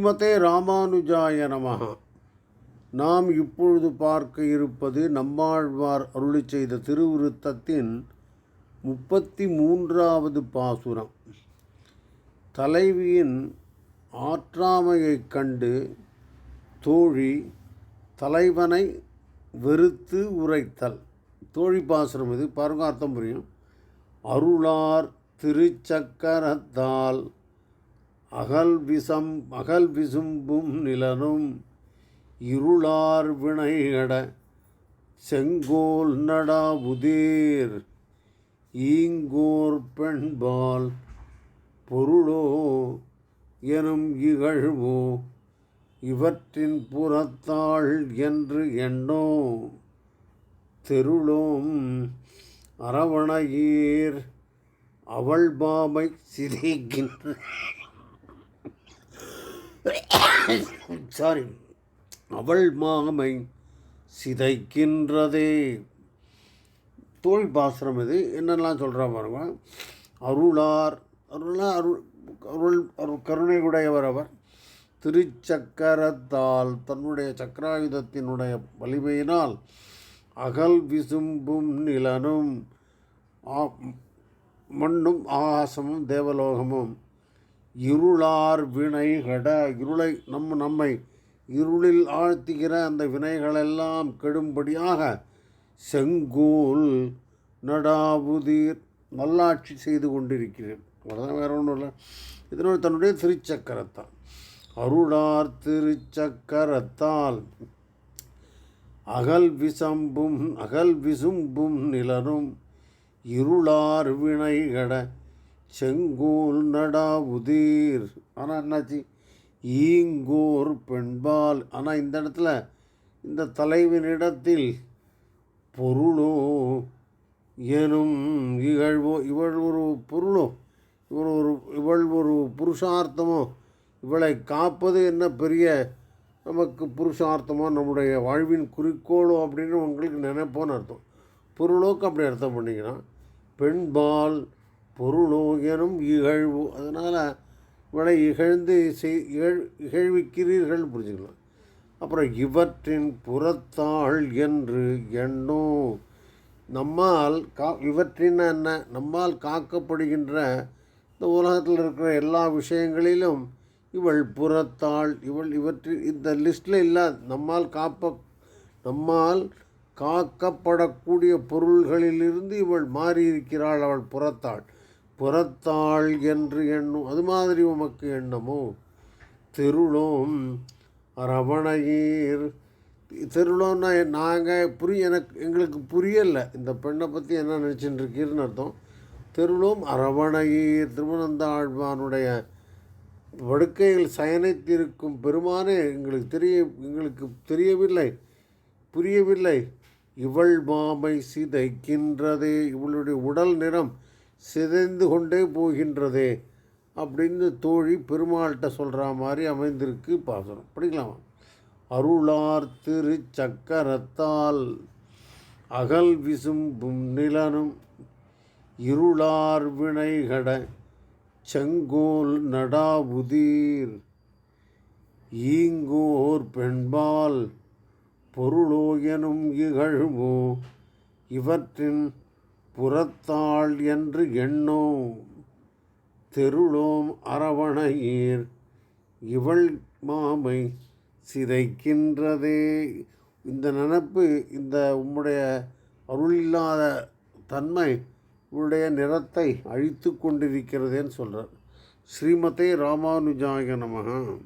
ஸ்ரீமதே ராமானுஜாய நமஹ நாம் இப்பொழுது பார்க்க இருப்பது நம்மாழ்வார் அருளி செய்த திருவிருத்தத்தின் முப்பத்தி மூன்றாவது பாசுரம். தலைவியின் ஆற்றாமையைக் கண்டு தோழி தலைவனை வெறுத்து உரைத்தல். தோழி பாசுரம் இது பாருங்க அர்த்தம் புரியும். அருளார் திருச்சக்கரத்தால் அகல் விசம் அகல் விசும்பும் நிலனும் இருளார் வினைகட செங்கோல் நடா உதீர் ஈங்கோர் பெண்பால் பொருளோ எனும் இகழ்வோ இவற்றின் புறத்தாள் என்று எண்ணோ தெருளோம் அரவணையீர் அவள் பாமை சிதைக்கின்ற சாரி அவள் மாமை சிதைக்கின்றதே. தோல் பாசுரம் இது. என்னெல்லாம் சொல்கிறா பாருங்க. அருளார் அருளா அருள் அருள் அருள் கருணை உடையவர் அவர். திருச்சக்கரத்தால் தன்னுடைய சக்கராயுதத்தினுடைய வலிமையினால் அகல் விசும்பும் நிலனும் ஆ- மண்ணும் ஆகாசமும் தேவலோகமும் இருளார் வினைகட இருளை நம்ம நம்மை இருளில் ஆழ்த்துகிற அந்த வினைகளெல்லாம் கெடும்படியாக செங்கோல் நடாவுதீர் நல்லாட்சி செய்து கொண்டிருக்கிறேன். அவ்வளோதான் வேற ஒன்றும் இல்லை. இதனோட தன்னுடைய திருச்சக்கரத்தால் அருளார் திருச்சக்கரத்தால் அகல் விசம்பும் அகல் விசும்பும் நிலரும் இருளார் வினைகட செங்கோல் நடா உதீர். ஆனால் என்னாச்சு? ஈங்கோர் பெண்பால். ஆனால் இந்த இடத்துல இந்த தலைவனிடத்தில் பொருளோ எனும் இகழ்வோ இவள் ஒரு பொருளோ இவள் ஒரு இவள் ஒரு புருஷார்த்தமோ இவளை காப்பது என்ன பெரிய நமக்கு புருஷார்த்தமோ நம்முடைய வாழ்வின் குறிக்கோளோ அப்படின்னு உங்களுக்கு நினைப்போன்னு அர்த்தம். பொருளோக்கு அப்படி அர்த்தம் பண்ணிக்கலாம் பெண்பால் பொருளோ எனும் இகழ்வு. அதனால் இவளை இகழ்ந்து செய் இகழ் இகழ்விக்கிறீர்கள் புரிஞ்சுக்கலாம் அப்புறம் இவற்றின் புறத்தாள் என்று எண்ணோ நம்மால் கா இவற்றின் என்ன? நம்மால் காக்கப்படுகின்ற இந்த உலகத்தில் இருக்கிற எல்லா விஷயங்களிலும் இவள் புறத்தாள் இவள் இவற்றில் இந்த லிஸ்டில் இல்லாத நம்மால் காப்ப நம்மால் காக்கப்படக்கூடிய பொருள்களிலிருந்து இவள் மாறியிருக்கிறாள் அவள் புறத்தாள். புறத்தாள் என்று எண்ணும் அது மாதிரி உமக்கு எண்ணமோ? திருளும் ரமணையீர் தெருளோன்னா நாங்கள் புரிய எனக்கு எங்களுக்கு புரியலை. இந்த பெண்ணை பற்றி என்ன நினச்சிட்டு இருக்கீர்னு அர்த்தம். திருளோம் அரவணையீர் திருவனந்தாழ்வானுடைய படுக்கையில் சயனித்திருக்கும் பெருமானே எங்களுக்கு தெரிய எங்களுக்கு தெரியவில்லை புரியவில்லை. இவள் மாமை சிதைக்கின்றதே இவளுடைய உடல் நிறம் சிதைந்து கொண்டே போகின்றதே அப்படின்னு தோழி பெருமாள்கிட்ட சொல்கிற மாதிரி அமைந்திருக்கு பாசனம் படிக்கலாமா? அருளார் திருச்சக்கரத்தால் அகல் விசும்பும் நிலனும் இருளார் வினைகட செங்கோல் நடாபுதீர் ஈங்கோர் பெண்பால் பொருளோ எனும் இகழ்வோ இவற்றின் புறத்தாள் என்று எண்ணோம். தெருளோம் அரவணையீர். இவள் மாமை சிதைக்கின்றதே. இந்த நினப்பு இந்த உம்முடைய அருள் இல்லாத தன்மை உடைய நிறத்தை அழித்து கொண்டிருக்கிறதேன்னு சொல்கிறார் ஸ்ரீமதே ராமானுஜாய நமகா.